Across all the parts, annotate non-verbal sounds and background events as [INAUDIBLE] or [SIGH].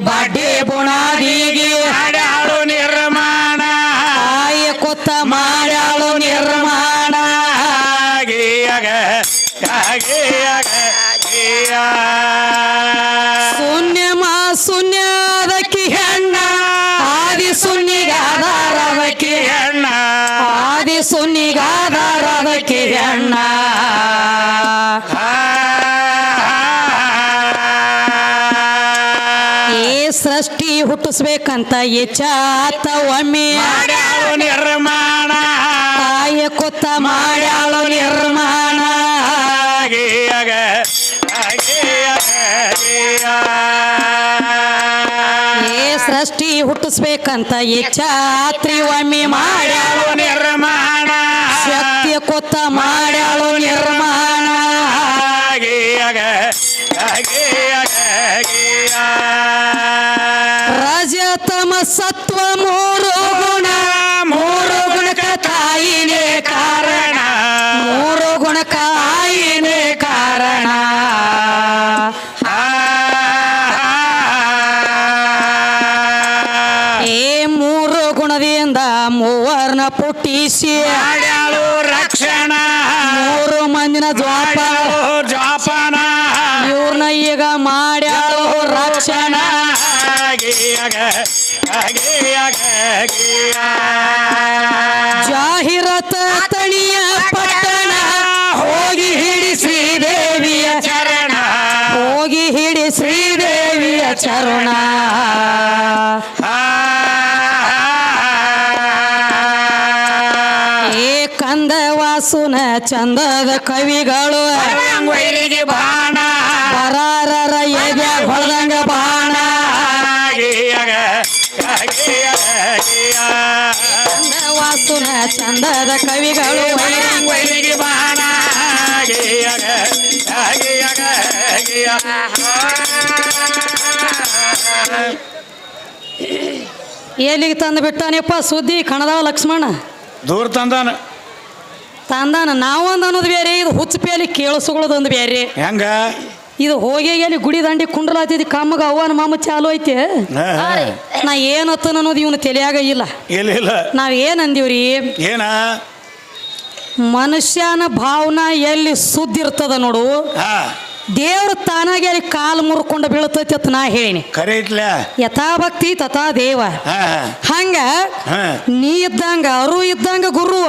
bate. ಹುಟ್ಟಿಸ್ಬೇಕಂತ ಎಚ್ಚಾತ ಒಮ್ಮೆ ನಿರ್ಮಾಣ. ತಾಯಿ ಕೊತ್ತ ಮಾಡ್ಯಾಳು ನಿರ್ಮಾಣ. ಏ ಸೃಷ್ಟಿ ಹುಟ್ಟಿಸ್ಬೇಕಂತ ಎಚ್ಚಾತ್ರಿ ಒಮ್ಮೆ ಮಾಡ್ಯಾಳು ನಿರ್ಮಾಣ. ಶಕ್ತಿ ಕೊತ್ತ ಮಾಡ್ಯಾಳು ನಿರ್ಮಾಣ. ರಜತಮ ಸತ್ವ ಮೂರು ಗುಣ. ಮೂರು ಗುಣಕ ತಾಯಿನೇ ಕಾರಣ. ಮೂರು ಗುಣಕ ಆಯಿನೇ ಕಾರಣ. ಏ ಮೂರು ಗುಣದಿಂದ ಮೂವರ್ನ ಪುಟ್ಟಿಸಿ. ಮಾಡ್ಯಾಳು ರಕ್ಷಣ. ಮೂರು ಮಂದಿನ ದ್ವಾಪ ಜೋಪಾನ. ಇವ್ರನ್ನ ಈಗ ಮಾಡ್ಯಾಳು ರಕ್ಷಣಾ. ಜಾಹಿರತ ತಣಿಯ ಪಟ್ಟಣ ಹೋಗಿ ಹಿಡಿ ಶ್ರೀದೇವಿಯ ಚರಣ. ಹೋಗಿ ಹಿಡಿ ಶ್ರೀದೇವಿಯ ಚರಣ. ಏ ಕಂದ ವಾಸುನ ಚಂದದ ಕವಿಗಳು. ಬಾಣ. ಬರಾರರ ಎದೆ ಹೊಳದಂಗ ಬಾಣ. ಗೀಯಗ ಗೀಯ. ಕಂದ ವಾಸುನ ಚಂದದ ಕವಿಗಳು ಬಾಣ. ಎಲ್ಲಿಗೆ ತಂದು ಬಿಟ್ಟಾನಪ್ಪ ಸುದ್ದಿ ಕಣದ ಲಕ್ಷ್ಮಣ ದೂರ ತಂದಾನ ತಂದಾನ ನಾವೊಂದು ಅನ್ನೋದು ಬೇರೆ ಇದು ಹುಚ್ಚಪಿಯಲ್ಲಿ ಕೇಳಿಸ್ಕೊಳ್ಳೋದೊಂದು ಬೇರೆ ಹೆಂಗ ಇದು ಹೋಗಿ ಎಲ್ಲಿ ಗುಡಿ ದಂಡಿ ಕುಂಡ್ರಲಾತಿದ್ದು ಕಮ್ಮಗ ಅವನ ಮಾಮ ಚಾಲು ಐತೆ? ನಾ ಏನತ್ತನ ಅನ್ನೋದು ಇವನು ತಲೆಯಾಗ ಇಲ್ಲ. ಇಲ್ಲ ಇಲ್ಲ. ನಾವ್ ಏನ್ ಅಂದೀವ್ರಿ? ಏನ? ಮನುಷ್ಯನ ಭಾವನಾ ಎಲ್ಲಿ ಸುದ್ದಿರ್ತದ ನೋಡು? ಹಾ. ದೇವ್ರ ತಾನಾಗೆ ಅಲ್ಲಿ ಕಾಲು ಮುರ್ಕೊಂಡು ಬೀಳ್ತೈತಿ ಅಂತ ನಾ ಹೇಳಿನಿ. ಕರೆ ಇಟ್ಲ? ಯಥಾ ಭಕ್ತಿ ತಥಾ ದೇವ. ಹಂಗ ನೀ ಇದ್ದಂಗ ಅರು ಇದ್ದಂಗ ಗುರು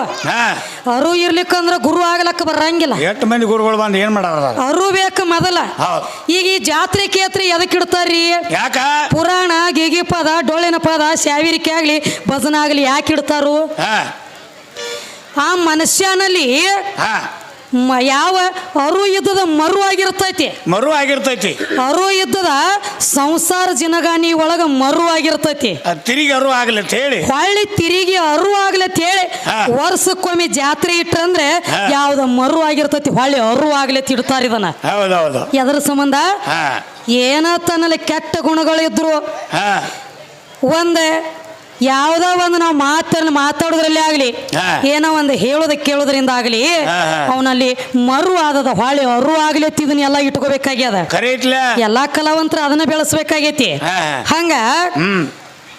ಅರು ಇರ್ಲಿಕ್ಕಂದ್ರ ಗುರು ಆಗ್ಲಕ್ಕ ಬರಂಗಿಲ್ಲ. ಎಷ್ಟು ಮಂದಿ ಗುರುಗಳು ಬಂದು ಏನ್ ಮಾಡಾರ ಅರು ಬೇಕ ಮೊದಲ. ಈಗ ಈ ಜಾತ್ರೆ ಕೇತ್ರಿ ಎದಕ್ಕೆ ಇಡ್ತಾರ್ರಿ? ಯಾಕ? ಪುರಾಣ ಗಿಗಿ ಪದ ಡೊಳ್ಳಿನ ಪದ ಶಾವಿರಿಕೆ ಆಗ್ಲಿ ಭಜನ ಆಗ್ಲಿ ಯಾಕೆ ಇಡ್ತಾರು? ಆ ಮನುಷ್ಯನಲ್ಲಿ ಮ- ಯಾವ ಅರು ಯುದ್ಧದ ಮರು ಆಗಿರ್ತೈತಿ. ಮರು ಆಗಿರ್ತೈತಿ. ಅರು ಯುದ್ಧದ ಸಂಸಾರ ಜಿನಗಾನಿ ಒಳಗ ಮರು ಆಗಿರ್ತೈತಿ. ಅದ್ ತಿರುಗಿ ಅರು ಆಗ್ಲತ್ ಹೇಳಿ. ಹೊಳ್ಳಿ ತಿರುಗಿ ಅರು ಆಗ್ಲತ್ ಹೇಳಿ. ಹಾ. ವರ್ಷಕ್ಕೊಮ್ಮೆ ಜಾತ್ರೆ ಇಟ್ಟಂದ್ರೆ ಹಾ. ಯಾವ್ದ ಮರು ಆಗಿರ್ತೈತಿ ಹೊಳ್ಳಿ ಅರು ಆಗ್ಲತ್ ಇಡ್ತಾರ ಇದನ್ನ. ಹೌದೌದು. ಎದ್ರ ಸಂಬಂಧ? ಹಾ. ಏನ ತನ್ನಲ್ಲಿ ಕೆಟ್ಟ ಗುಣಗಳಿದ್ರು ಹಾ. ಒಂದ್ ಯಾವ್ದೋ ಒಂದು ನಾವು ಮಾತನ್ನು ಮಾತಾಡೋದ್ರಲ್ಲಿ ಆಗಲಿ ಏನೋ ಒಂದು ಹೇಳೋದ ಕೇಳೋದ್ರಿಂದ ಆಗ್ಲಿ. ಅವನಲ್ಲಿ ಮರು ಆದದ ಹೊಳೆ ಅರು ಆಗ್ಲಿ ಇದನ್ನೆಲ್ಲ ಇಟ್ಕೋಬೇಕಾಗ್ಯದ. ಕರೆ ಎಲ್ಲಾ ಕಲಾವಂತರ ಅದನ್ನ ಬೆಳೆಸ್ಬೇಕಾಗೈತಿ. ಹಂಗ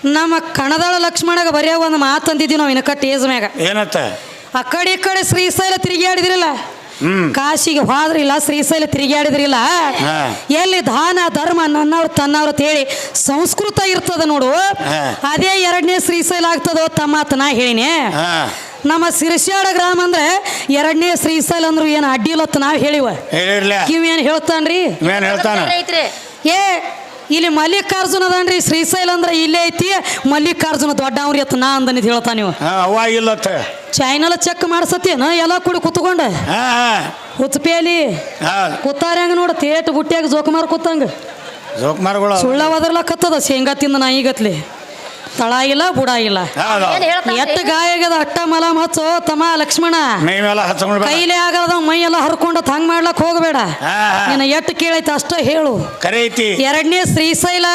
ನಮ್ಮ ಕಣದಾಳ ಲಕ್ಷ್ಮಣಗ ಬರೆಯೋ ಒಂದು ಮಾತಂದಿದ್ವಿ ನಾವು ಇನ್ಕಟ್ ಏಜ್ ಮ್ಯಾಗ. ಏನತ್ತ? ಆ ಕಡೆ ಈ ಕಡೆ ಶ್ರೀಶೈಲ ತಿರುಗಾಡಿದ್ರಿಲ್ಲ ಹ್ಮ್ ಕಾಶಿಗೆ ಹೋದ್ರಿಲ್ಲ ಶ್ರೀಶೈಲ ತಿರುಗಾಡಿದ್ರಿಲ್ಲ. ಎಲ್ಲಿ ದಾನ ಧರ್ಮ ನನ್ನವ್ರು ತನ್ನವ್ರು ಅಂತ ಹೇಳಿ ಸಂಸ್ಕೃತ ಇರ್ತದ ನೋಡು. ಅದೇ ಎರಡನೇ ಶ್ರೀಶೈಲ ಆಗ್ತದೋ ತಮ್ಮ ಅಂತ ನಾ ಹೇಳಿನಿ. ನಮ್ಮ ಸಿರಿಸ್ಯಾಡ ಗ್ರಾಮ ಅಂದ್ರೆ ಎರಡನೇ ಶ್ರೀಶೈಲ ಅಂದ್ರು ಏನು ಅಡ್ಡಿಲತ್ತ ನಾವು ಹೇಳಿವ. ಕಿವಿ ಏನು ಹೇಳ್ತಾನ್ರಿ? ಏನ್ ಹೇಳ್ತಾನ? ಏ ಇಲ್ಲಿ ಮಲ್ಲಿಕಾರ್ಜುನ ಅದನ್ರಿ ಶ್ರೀಶೈಲ ಅಂದ್ರೆ ಇಲ್ಲೇ ಐತಿ. ಮಲ್ಲಿಕಾರ್ಜುನ ದೊಡ್ಡವ್ರಿ ಅತ್ತ ನಾ ಅಂದನಿದ್ ಹೇಳ್ತಾ ನೀವು. ಅವ ಇಲ್ಲತ್ತ ಚೈನಲ್ ಚೆಕ್ ಮಾಡ್ಸತ್ತೇನ ಎಲ್ಲ ಕೂಡಿ ಕುತ್ಕೊಂಡ? ಹಾ ಹುಚ್ಚಪೇಲಿ ಹಾ. ಕೂತಾರ ಹೆಂಗ ನೋಡ ತೇಟ್ ಬುಟ್ಟಿಯಾಗ ಜೋಕುಮಾರ್ ಕೂತಂಗ. ಜೋಕುಮಾರ್ಗಳು ಸುಳ್ಳ ಕತ್ತದ ಶೇಂಗಾ ತಿಂದ ನಾಯಿಗತ್ಲಿ ತಳ ಇಲ್ಲ ಬುಡ ಇಲ್ಲ ಏನ್ ಎತ್ತ ಗಾಯ ಆಗ್ಯದ ಅಟ್ಟ ಮಲ ಹಚ್ಚೋ ತಮ್ಮ ಲಕ್ಷ್ಮಣ. ಮೇವೆಲ್ಲ ಹಚ್ಕೊಂಡ್ ಬೇಡ. ಕೈಲೇ ಆಗದ ಮೈ ಎಲ್ಲ ಹರ್ಕೊಂಡ ಹಂಗ್ ಮಾಡ್ಲಕ್ ಹೋಗ್ಬೇಡ. ಹಾ, ಹಾ. ನಿನ್ನ ಎಟ್ಟು ಕೇಳೈತೆ ಅಷ್ಟ ಹೇಳು. ಕರೆ ಐತಿ. ಎರಡನೇ ಶ್ರೀಶೈಲ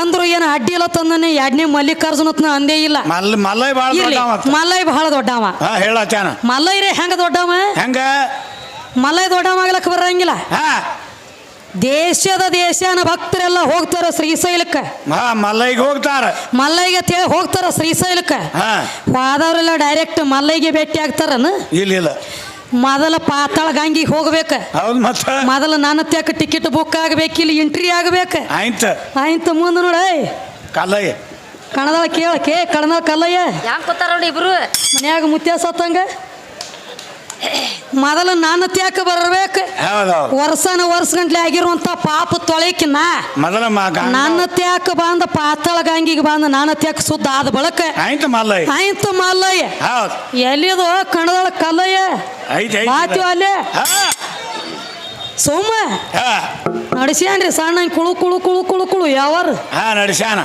ಅಂದ್ರು ಏನು ಅಡ್ಡಿ ಇಲ್ಲ ತಂದನೆ ಎರಡನೇ ಮಲ್ಲಿಕಾರ್ಜುನ ಅಂದೇ ಇಲ್ಲ. ಮಲ್ ಮಲ್ಲೈ ಇರ್ಲಿ ದೊಡ್ಡವ ಮಲ್ಲೈ ಬಹಳ ದೊಡ್ಡವ. ಹಾ ಹೇಳತ್ತಾನ ಮಲ್ಲೈರೇ ಹೆಂಗ ದೊಡ್ಡವ? ಹೆಂಗ? ಮಲ್ಲೈ ದೊಡ್ಡವ ಆಗ್ಲಕ್ ಬರಂಗಿಲ್ಲ. ಹಾ. ದೇಶದ ದೇಶನ ಭಕ್ತರೆಲ್ಲ ಹೋಗ್ತಾರ ಶ್ರೀಶೈಲಕ್ಕೆ. ಹಾ ಮಲ್ಲೈಗೆ ಹೋಗ್ತಾರ. ಮಲ್ಲೈಗೆ ತೇ ಹೋಗ್ತಾರ ಶ್ರೀಶೈಲಕ್ಕೆ. ಹಾ. ಹೋದವರೆಲ್ಲ ಡೈರೆಕ್ಟ್ ಮಲ್ಲೈಗೆ ಭೇಟಿ ಆಗ್ತಾರನ? ಇಲ್ಲ ಇಲ್ಲ. ಮೊದಲ ಪಾತಾಳ ಗಂಗಿಗೆ ಹೋಗ್ಬೇಕು. ಹೌದು ಮತ್ತ? ಮೊದಲ ನನ್ನ ತ್ಯಾಕ ಟಿಕೆಟ್ ಬುಕ್ ಆಗ್ಬೇಕು ಇಲ್ಲಿ ಎಂಟ್ರಿ ಆಗ್ಬೇಕು. ಆಯ್ತ. ಆಯ್ತು ಮುಂದೆ ನೋಡ ಕಲ್ಲಯ್ಯ. ಕಣದಾಳ ಕೇಳ ಕೇ ಕಣದಾಳ ಕಲ್ಲಯ್ಯ. ಯಾಕೆ ಕೊತ್ತಾರ ನೋಡಿ ಇಬ್ರು? ಮನ್ಯಾಗ ಮುತ್ಯ ಸತ್ತಂಗ ಮೊದಲು ನನ್ನ ತ್ಯಾಕ ಬರಬೇಕು. ವರ್ಷನ ವರ್ಷ ಗಂಟ್ಲೆ ಆಗಿರುವಂತ ಪಾಪ ತೊಳೆಕಿನ ಮೊದಲ ಮ ಗಂಗ- ನನ್ನ ತ್ಯಾಕ ಬಂದ ಪಾತಾಳ ಗಂಗಿಗೆ ಬಂದ ನಾನು ತ್ಯಾಕ ಸುದ್ದ ಆದ ಬಳಕ ಆಯ್ತು ಮಾಲಯ್ಯ ಆಯ್ತು ಮಲ್ಲಯ್ಯ. ಹೌದು. ಎಲ್ಲಿದು ಕಣದಳ ಕಲ್ಲಯ್ಯ. ಐತೆ ಮಾತು ಅಲ್ಲಿ. ಸೋಮ. ನಡೆಸ್ಯಾನ್ರಿ ಸಣ್ಣ ಕುಳು ಕುಳು ಕುಳು ಕುಳು ಕುಳು ಯಾವಾರ? ಹಾ ನಡಿಸ್ಯಾನ.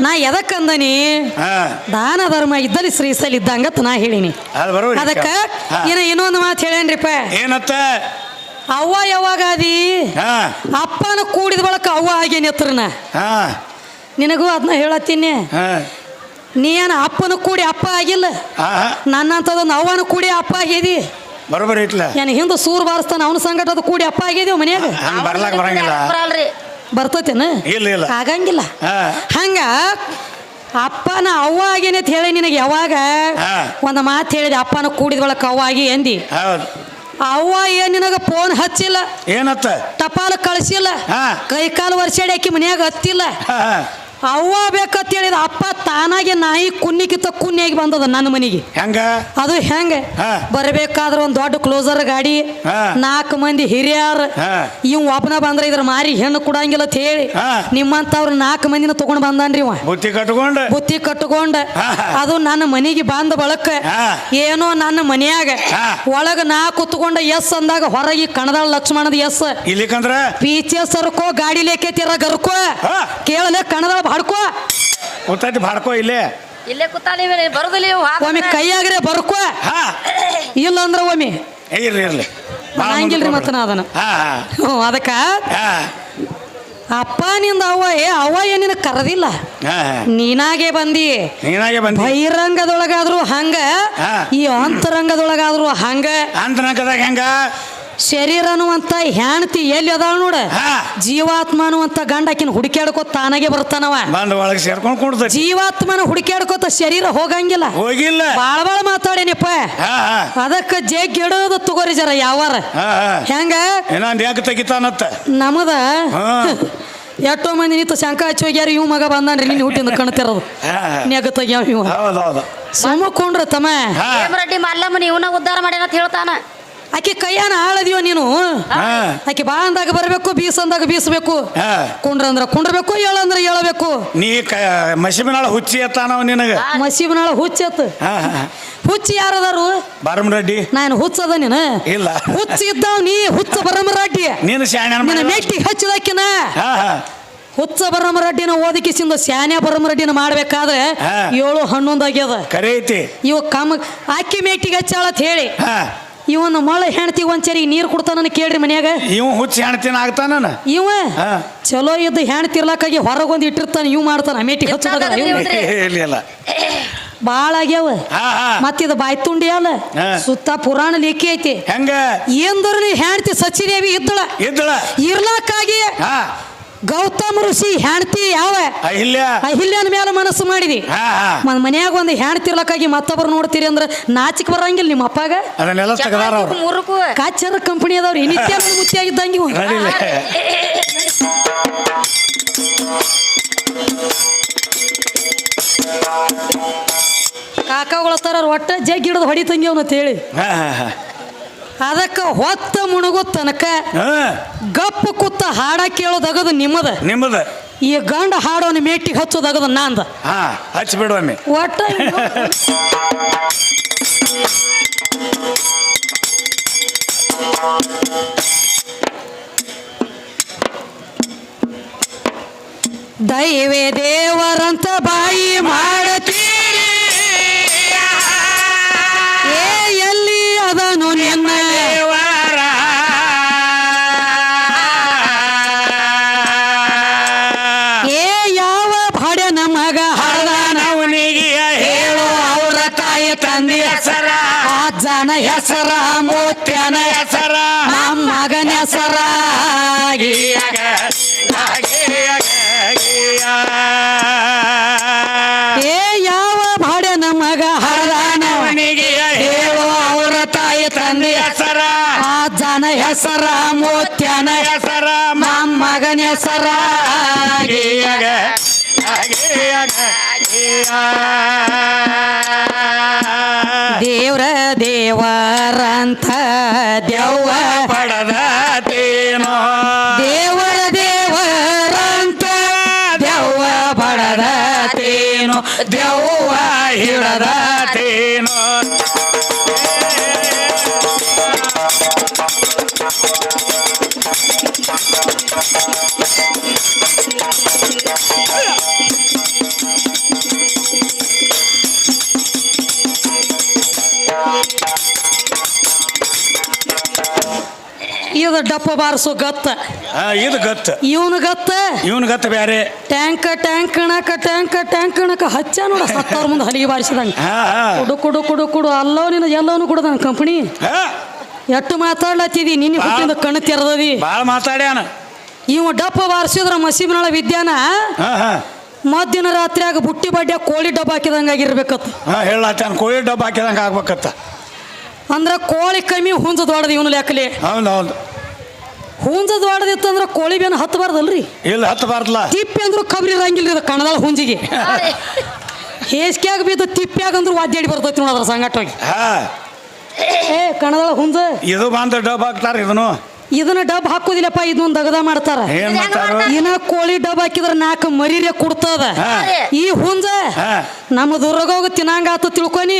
ನಾ ಎದಕ್ಕಂದನಿ ಹಾ. ದಾನ ಧರ್ಮ ಇದ್ದಲ್ಲಿ ಶ್ರೀಸಲ್ ಇದ್ದಂಗತ್ ನಾ ಹೇಳಿನಿ. ಅದಕ್ಕ. ಏನ ಇನ್ನೊಂದು ಮಾತು ಹೇಳೇನ್ರಿಪ್ಪ? ಏನತ್ತ? ಅವ್ವ ಯಾವಾಗ ಅದಿ ಅಪ್ಪನ ಕೂಡಿದ ಬಳಕ ಅವ್ವ ಆಗೇನಿ ಹತ್ರನ. ಹಾ. ನಿನಗೂ ಅದನ್ನ ಹೇಳತ್ತೀನಿ. ಹಾ. ನೀ ಏನ ಅಪ್ಪನ ಕೂಡಿ ಅಪ್ಪ ಆಗಿಲ್ಲ? ನನ್ನಂಥದ್ದೊಂದು ಅವ್ವನ ಕೂಡಿ ಅಪ್ಪ ಆಗಿದಿ? ಬರೋಬರ್ ಇಟ್ಲ ಏನ್ ಹಿಂದೆ ಸೂರ್ ಬಾರಿಸ್ತಾನ ಅವನ ಸಂಗಟದ ಕೂಡಿ ಅಪ್ಪ ಆಗಿದೀವ ಮನೆಯಾಗ? ಬರಂಗಿಲ್ಲ. ಬರ್ತತೇನ? ಇಲ್ಲ ಇಲ್ಲ. ಆಗಂಗಿಲ್ಲ. ಹಂಗ ಅಪ್ಪನ ಅವ್ವ ಆಗೇನೆ ಅಂತ ಹೇಳಿ ನಿನಗೆ ಯಾವಾಗ. ಒಂದು ಮಾತು ಹೇಳಿದೆ ಅಪ್ಪನ ಕೂಡಿದ ಬಳಕ ಅವ್ವ ಆಗಿ ಎಂದಿ. ಅವ್ವ ಏನ್ ನಿನಗ ಫೋನ್ ಹಚ್ಚಿಲ್ಲ? ಏನತ್ತ? ಟಪಾಲು ಕಳಿಸಿಲ್ಲ. ಕೈ ಕಾಲು ವರ್ಷಾಡಿ ಆಕಿ ಮನ್ಯಾಗ ಹತ್ತಿಲ್ಲ. ಅವ್ವ ಬೇಕಂತ ಹೇಳಿದ ಅಪ್ಪ ತಾನಾಗೆ ನಾಯಿ ಕುನ್ನಿಕಿತ ಕುನ್ನಿಯಾಗಿ ಬಂದದ ನನ್ನ ಮನೆಗೆ. ಹೆಂಗ? ಅದು ಹೆಂಗ? ಬರಬೇಕಾದ್ರೆ ಒಂದ್ ದೊಡ್ಡ ಕ್ಲೋಸರ್ ಗಾಡಿ ನಾಲ್ಕು ಮಂದಿ ಹಿರಿಯರ್. ಇವ್ ಒಬ್ಬನ ಬಂದ್ರ ಇದ್ರ ಮಾರಿ ಹೆಣ್ಣು ಕೊಡಂಗಿಲ್ಲ ಅಂತ ಹೇಳಿ ನಿಮ್ಮಂತ ನಿಮ್ಮಂತವ್ರ ನಾಲ್ಕು ಮಂದಿನ ತಗೊಂಡ್ ಬಂದನ್ರಿ ಇವ. ಬುತ್ತಿ ಕಟ್ಕೊಂಡು? ಬುತ್ತಿ ಕಟ್ಟಕೊಂಡ ಅದು ನನ್ನ ಮನೆಗೆ ಬಂದ ಬಳಕ. ಏನೋ ನನ್ನ ಮನೆಯಾಗ. ಒಳಗ ನಾ ಕುತ್ಕೊಂಡ ಎಸ್ ಅಂದಾಗ ಹೊರಗೆ ಕಣದಾಳ ಲಕ್ಷ್ಮಣದ ಎಸ್. ಇಲ್ಲಿಕಂದ್ರ ಪೀಚೆ ಸರ್ಕೋ ಗಾಡಿ ಲೇಕೈತಿರ ಗರ್ಕೋ. ಹಾ. ಕೇಳಲೆ ಕಣದಾಳ ಬಾಡ್ಕೋ ಗೊತ್ತೈತಿ ಬಾಡ್ಕೋ ಇಲ್ಲೇ? ಇಲ್ಲೇ ಕೂತಾ ನೀವು ಬರುದಿಲ್ಲ ಇವು ಹಾಗೆ ಒಮ್ಮೆ ಕೈಯಾಗ್ರೆ ಬರ್ಕೋ? ಹಾ. ಇಲ್ಲ ಅಂದ್ರೆ ಒಮ್ಮೆ. ಏ, ಇರ್ಲಿ ಇರ್ಲಿ. ಭಾಳ ಹಂಗಿಲ್ರಿ ಮುಂದಕ್ಕೆ ಮತ್ತ ನಾ ಅದನ್ನ. ಹಾ ಹಾ. ಹ್ಞೂ ಅದಕ್ಕ? ಹಾ. ಅಪ್ಪ ನಿಂದ ಅವ್ವ ಏ ಅವ್ವ ಏನಿನ ಕರೆದಿಲ್ಲ? ಹಾ ಹಾ. ನೀನಾಗೆ ಬಂದಿ? ನೀನಾಗೆ ಬಂದಿ? ಬಹಿರಂಗದೊಳಗಾದ್ರೂ ಹಂಗ? ಹಾ. ಈ ಅಂತರಂಗದೊಳಗಾದ್ರೂ ಹಂಗ? ಅಂತನಕದಾಗ ಹೆಂಗ? ಶರೀರ ಅನ್ನುವಂತ ಹೆಣ್ತಿ ಎಲ್ಲಿ ಅದಾವ ನೋಡ? ಜೀವಾತ್ಮ ಅನ್ನುವಂತ ಗಂಡಕಿನ ಹುಡುಕ್ಯಾಡ್ಕೋತ ತಾನಾಗೆ ಬರ್ತಾನವ ಬಂದು ಒಳಗೆ ಸೇರ್ಕೊಂಡು ಜೀವಾತ್ಮನ ಹುಡುಕ್ಯಾಡ್ಕೋತ ಶರೀರ ಹೋಗಂಗಿಲ್ಲ. ಹೋಗಿಲ್ಲ. ಬಾಳ ಬಾಳ ಮಾತಾಡೇನಪ್ಪ? ಅದಕ್ಕ ಜೇ ಗಿಡದು ತಗೋರಿ ಜರ ಯಾವಾರ. ಹೆಂಗ? ಯಾಕೆ ತೆಗಿತಾನತ್ತ. ನಮದ? ಹಾ. [LAUGHS] ಎಷ್ಟೋ ಮಂದಿ ನಿಂತು ಶಂಕ ಹಚ್ಚಿ ಹೋಗ್ಯಾರ ಇವ್ ಮಗ ಬಂದಾನ್ರಿ ನಿನ್ನ ಹುಟ್ಟಿಂದ ಕಣ್ತಿರೋದು. ನೆಗ ತೆಗ್ಯಾವ ಇವ. ಹೌದು ಹೌದು. ಸುಮ್ಮಕೊಂಡ್ರ ತಮ್ಮ ಮಲ್ಲಮ್ಮನ ಇವನ ಉದ್ಧಾರ ಮಾಡ್ಯಾನ ಅಂತ ಹೇಳ್ತಾನ. ಆಕಿ ಕೈಯಾನ ಆಳದಿಯೋ ನೀನು? ಆಕೆ ಆಕಿ ಬಾ ಅಂದಾಗ ಬರಬೇಕು ಬೀಸ್ ಅಂದಾಗ ಬೀಸಬೇಕು. ಹಾ. ಕುಂಡ್ರ ಅಂದ್ರ ಕುಂಡ್ರಬೇಕು ಅಂದ್ರೆ ಏಳಬೇಕು. ನೀ ಮಸಿಬಿನಾಳ ಹುಚ್ಚಿ ಎತ್ತಾನವ ನಿನಗ? ಮಸೀಬಿನಾಳ ಹುಚ್ಚಿ ಎತ್ತ. ಹುಚ್ಚಿ ಯಾರದಾರು? ಬರಮರೆಡ್ಡಿ ನಾನು ಹುಚ್ಚದ ನೀನು. ಇಲ್ಲ. ಹುಚ್ಚ ಇದ್ದಾವ್ ನೀ ಹುಚ್ಚ ಬರಮರೆಡ್ಡಿ ನೀನು ಶಾಣ್ಯಾನ ನಿನ್ನ. ಮೆಟ್ಟಿ ಹಚ್ಚದಾಕಿನ ಹಾ ಹಾ. ಹುಚ್ಚ ಬರಮರಡ್ಡಿನ ಓದಿಕಿಸಿಂದ ಸ್ಯಾನ್ಯ ಬರಮರಡ್ಡಿನ ಮಾಡ್ಬೇಕಾದ್ರೆ. ಏಳು ಹನ್ನೊಂದು ಆಗ್ಯದ ಕರೆ ಐತಿ ಇವ ಕಮ್ಮ ಅಕ್ಕಿ ಮೇಟಿಗೆ ಹಚ್ಚಾಳ ಅಂತ ಹೇಳಿ. ಹಾ. ಇವನ ಮಳ ಹೆಣ್ತಿ ಒಂಚರಿ ನೀರು ಕೊಡ್ತಾನ ಕೇಳ್ರಿ ಮನ್ಯಾಗ. ಇವ ಹುಚ್ಚಿ ಹೆಣ್ತಿನ ಆಗ್ತಾನ ಇವ ಚಲೋ ಇದ್ದು ಹೆಣ್ತಿರ್ಲಾಕಾಗಿ ಹೊರಗೊಂದು ಇಟ್ಟಿರ್ತಾನ ಇವ್ ಮಾಡ್ತಾನ ಅಮೇಟಿ ಹಚ್ಚದಾಗ ಬಾಳ ಇಲ್ಲ ಇಲ್ಲ. ಭಾಳ ಆಗ್ಯಾವ. ಮತ್ತಿದು ಬಾಯ್ ತುಂಡಿ ಅಲ್ಲ ಸುತ್ತ ಪುರಾಣ ಲೇಖಿ ಐತಿ. ಹೆಂಗ? ಏನ್ ನೀ ಹೆಣ್ತಿ ಸಚಿದೇವಿ ಇದ್ದಳ. ಇದ್ದಳ. ಇರ್ಲಾಕಾಗಿ ಹಾ. ಗೌತಮ ಋಷಿ ಹೆಣ್ತಿ ಯಾವ? ಅಹಿಲ್ಯ. ಅಹಿಲ್ಯನ ಮೇಲೆ ಮನಸ್ಸು ಮಾಡಿದಿ. ಹಾ ಹಾ. ಮನ್ ಮನ್ಯಾಗ ಒಂದು ಹೆಣ್ತಿರ್ಲಕ್ಕಾಗಿ ಮತ್ತೊಬ್ಬರು ನೋಡ್ತೀರಿ ಅಂದ್ರೆ ನಾಚಿಕ್ ಬರಂಗಿಲ್ಲ ನಿಮ್ಮ ಅಪ್ಪಾಗ. ಅದನ್ನೆಲ್ಲ ತೆಗದಾರ ಅವ್ರು. ಮೂರಕ್ಕೂ ಕಾಚರ ಕಂಪನಿ ಅದಾವ್ರಿ. ನಿತ್ಯ ಮುಚ್ಚಿಯಾಗಿದ್ದಂಗೆ ಕಾಕಾಗಳ ನಡಿಲ್ಲ ಕಾಕಾಗೊಳಸ್ತಾರ ಒಟ್ಟ ಜಗ್ ಹಿಡಿದು ಹೊಡಿತಂಗಿ ಅವನ ಹೇಳಿ. ಹಾ ಹಾ ಹಾ. ಅದಕ್ಕ ಹೊತ್ತ ಮುಣಗೋ ತನಕ ಗಪ್ಪ ಕುತ್ತ ಹಾಡ ಕೇಳೋದಾಗದು ನಿಮ್ಮದ. ನಿಮ್ಮದ. ಈ ಗಂಡ ಹಾಡೋನ ಮೇಟಿಗೆ ಹಚ್ಚೋದಾಗದ ನಾಂದ. ಹಾ ಹಚ್ಚಿ ಬಿಡುವಮ್ಮೆ ಒಟ್ಟ [LAUGHS] ದೈವೇ ದೇವರಂತ ಬಾಯಿ ನಮ್ಮ ಮಗನ ಹೆಸರ ಗೀಯಗ, ಗೀಯಗ, ಏ ಯಾವ ಭಾಡ್ಯ ನಮಗ ಹಳದಾನ ಅವನಿಗೆ ಹೇಳು ಅವರ ತಾಯಿ ತಂದೆ ಹೆಸರ. ಅಜ್ಜನ ಹೆಸರ ಮೂತ್ಯನ. ಹೆಸರ. ನಮ್ಮ ಮಗನ ಹೆಸರ. ದೇವ್ರ ದೇವರಂತ ದೆವ್ವ ಡಪ್ಪ ಬಾರಿಸು ಗತ್ತ. ಆ, ಇದು ಗತ್ತ. ಇವನು ಗತ್ತ? ಇವನ್ ಗತ್ತ ಬ್ಯಾರೆ. ಟ್ಯಾಂಕ ಟ್ಯಾಂಕ್ ಕಣಕ ಟ್ಯಾಂಕ ಟ್ಯಾಂಕ್ ಕಣಕ. ಹಚ್ಚ ನೋಡ ಸತ್ತವ್ರ ಮುಂದೆ ಹಲಿಗೆ ಬಾರಿಸಿದಂಗ. ಹಾ ಹಾ. ಕುಡು ಕುಡು ಕುಡು ಕುಡು. ಅಲ್ಲೋ ನಿನ್ನ ಎಲ್ಲವನು ಕೂಡ ನನ್ನ ಕಂಪನಿ ಹಾ, ಎಟ್ಟು ಮಾತಾಡ್ಲತ್ತಿದಿ? ನಿನ್ನ ಹುಟ್ಟಿದ ಕಣ್ಣು ತೆರೆದದಿ? ಬಾಳ ಮಾತಾಡ್ಯಾನ. ಇವ ಡಪ್ಪ ಬಾರಿಸಿದ್ರ ಮಸೀಬಿನಳ ವಿದ್ಯಾನ? ಹಾ ಹಾ. ಮಧ್ಯಾಹ್ನ ರಾತ್ರಿಯಾಗ ಬುಟ್ಟಿ ಬಡ್ಡ್ಯ ಕೋಳಿ ಡಬ್ಬ ಹಾಕಿದಂಗ ಆಗಿರ್ಬೇಕತ್ತ. ಹಾ ಹೇಳತ್ತಾನ. ಕೋಳಿ ಡಬ್ಬ ಹಾಕಿದಂಗ ಆಗ್ಬೇಕತ್ತ. ಅಂದ್ರ ಕೋಳಿ ಕಮ್ಮಿ ಹುಂಜ ದೊಡ್ಡದು ಇವನು ಲೆಕ್ಕಲಿ. ಹೌದು ಹೌದು ಹುಂಜ ದೊಡ್ಡದಿತ್ತಂದ್ರ ಕೋಳಿ ಬೇನ ಹತ್ತಬಾರ್ದಲ್ರಿ ಇಲ್ಲ ಹತ್ತಬಾರ್ದಲ್ಲ ತಿಪ್ಪಿ ಅಂದ್ರೆ ಕಬ್ರಿ ಇರಂಗಿಲ್ರಿ ಇದು ಕಣದಾಳ ಹುಂಜಿಗೆ. ಹೇಸ್ಕ್ಯಾಗ ಬಿದ್ದು ತಿಪ್ಪ್ಯಾಗ ವಾದ್ಯ ವಾದ್ಯಾಡಿ ಬರ್ತೈತಿ ನೋಡ ಅದ್ರ ಸಂಗಟ ಹೋಗಿ ಹಾ. ಏ ಕಣದಾಳ ಹುಂಜ. ಇದು ಬಂದ ಡಬ್ ಹಾಕ್ತಾರ ಇದನ್ನು. ಇದನ್ನ ಡಬ್ ಹಾಕೋದಿಲ್ಲಪ್ಪ ಇದನ್ನ ದಗದ ಮಾಡ್ತಾರ. ಏನ್ ಮಾಡ್ತಾರ? ಇನ್ನ ಕೋಳಿ ಡಬ್ ಹಾಕಿದ್ರ ನಾಲ್ಕು ಮರಿರೆ ಕುಡ್ತದ. ಈ ಹುಂಜ ನಮ್ಮ ದುರ್ಗ ಹೋಗಿ ತಿನ್ನಂಗ ಆತ ತಿಳ್ಕೊನಿ